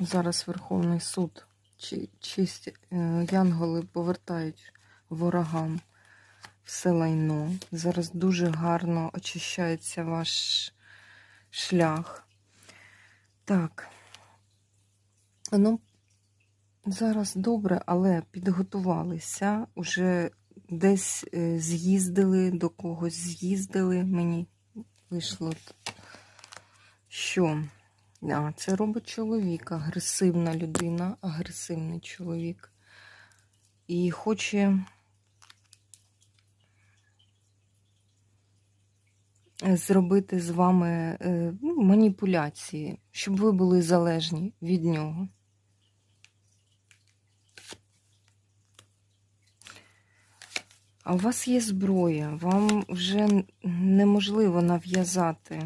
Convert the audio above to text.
Зараз Верховний суд чи чисті е, янголи повертають ворогам все лайно. Зараз дуже гарно очищається ваш шлях. Так. Ну, зараз добре, але підготувалися. Уже десь е, з'їздили, до когось з'їздили. Мені вийшло, що а, це робить чоловік, агресивна людина, агресивний чоловік. І хоче зробити з вами е, ну, маніпуляції, щоб ви були залежні від нього. А у вас є зброя, вам вже неможливо нав'язати